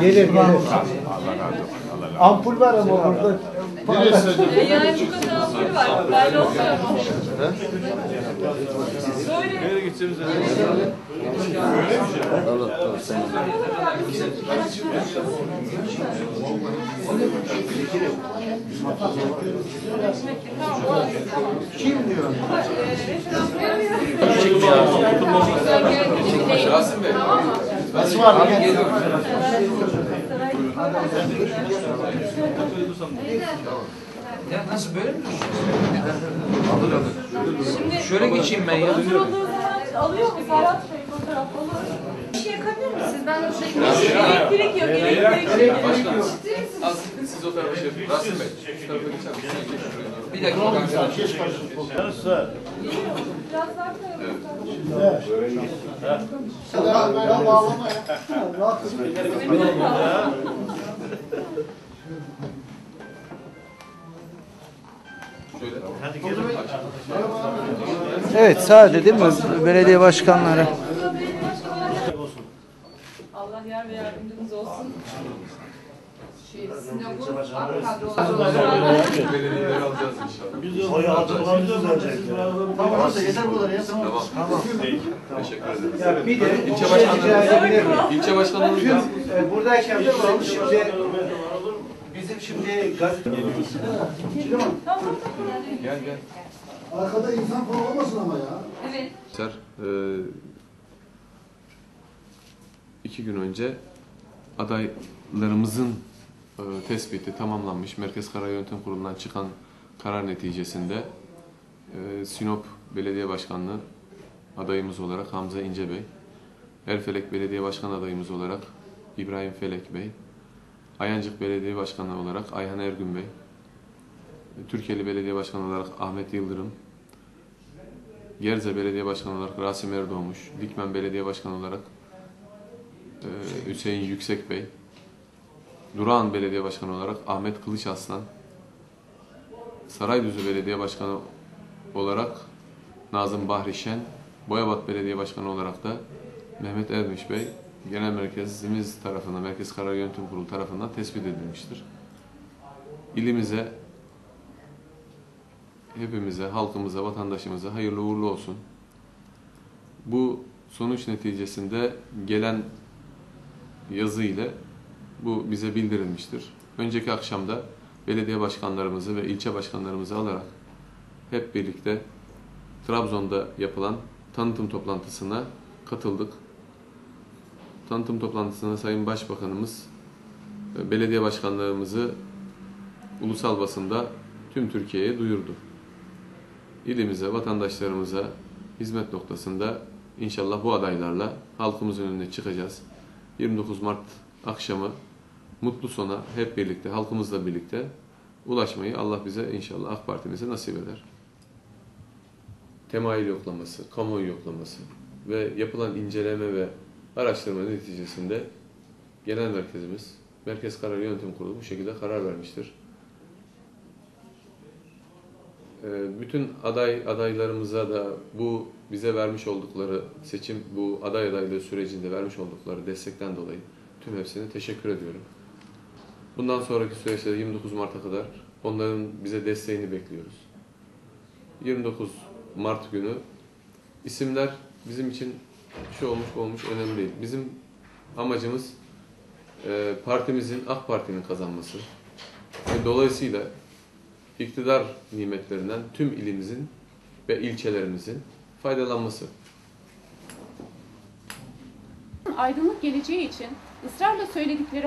Gelir gelir. Ampul var ama orada. E yani bu kadar ampul var. Belli oluyor ama. Böyle. Kim diyor? Rasim Bey. Nasıl var? Gel. Ya nasıl böyle mi Alır alır. Şöyle geçeyim ben ya. Alıyor mu Serhat Bey fotoğraf olur. Bir şey yakabilir misiniz? Ben de şuraya Elektrik yok, elektrik yok. Başkanım. Az siz o tarafa şey yapın. Rasim Bey. Şu tarafa geçer misiniz? Bir dakika arkadaşlar. Biraz daha koyalım. Şöyle. Evet sade değil mi belediye başkanları? Allah yar ve yardımcınız olsun. Belediyeleri alacağız inşallah. Oyu alacaklarını düzelecek. Tamam yeter bu kadar ya. Tamam. Tamam. Teşekkür ederiz. Ya bir de İlçe şey miyim? İlçe başkanlarımız. Tüm e, buradayken de var. Şimdi bizim şimdi gazete... Gel gel. Arkada insan falan olmasın ama ya. Evet. Ser, e, iki gün önce adaylarımızın e, tespiti tamamlanmış. Merkez Karar Yönetim Kurulu'ndan çıkan karar neticesinde e, Sinop Belediye Başkanlığı adayımız olarak Hamza İnce Bey, Erfelek Belediye Başkan adayımız olarak İbrahim Felek Bey, Ayancık Belediye Başkanı olarak Ayhan Ergün Bey, Türkiye'li Belediye Başkanı olarak Ahmet Yıldırım, Gerze Belediye Başkanı olarak Rasim Erdoğmuş, Dikmen Belediye Başkanı olarak e, Hüseyin Yüksek Bey, Durağan Belediye Başkanı olarak Ahmet Kılıç Aslan, Saraydüzü Belediye Başkanı olarak Nazım Bahri Şen, Boyabat Belediye Başkanı olarak da Mehmet Ermiş Bey, Genel Merkezimiz tarafından, Merkez Karar Yönetim Kurulu tarafından tespit edilmiştir. İlimize hepimize, halkımıza, vatandaşımıza hayırlı uğurlu olsun. Bu sonuç neticesinde gelen yazı ile bu bize bildirilmiştir. Önceki akşamda belediye başkanlarımızı ve ilçe başkanlarımızı alarak hep birlikte Trabzon'da yapılan tanıtım toplantısına katıldık. Tanıtım toplantısına Sayın Başbakanımız belediye başkanlarımızı ulusal basında tüm Türkiye'ye duyurdu ilimize, vatandaşlarımıza hizmet noktasında inşallah bu adaylarla halkımızın önüne çıkacağız. 29 Mart akşamı mutlu sona hep birlikte, halkımızla birlikte ulaşmayı Allah bize inşallah AK Parti'mize nasip eder. Temayül yoklaması, kamuoyu yoklaması ve yapılan inceleme ve araştırma neticesinde genel merkezimiz, Merkez Karar Yönetim Kurulu bu şekilde karar vermiştir. Bütün aday adaylarımıza da bu bize vermiş oldukları seçim, bu aday adaylığı sürecinde vermiş oldukları destekten dolayı tüm hepsine teşekkür ediyorum. Bundan sonraki süreçte de 29 Mart'a kadar onların bize desteğini bekliyoruz. 29 Mart günü isimler bizim için şu olmuş bu olmuş önemli değil. Bizim amacımız e, partimizin, AK Parti'nin kazanması. Ve dolayısıyla iktidar nimetlerinden tüm ilimizin ve ilçelerimizin faydalanması. aydınlık geleceği için ısrarla söyledikleri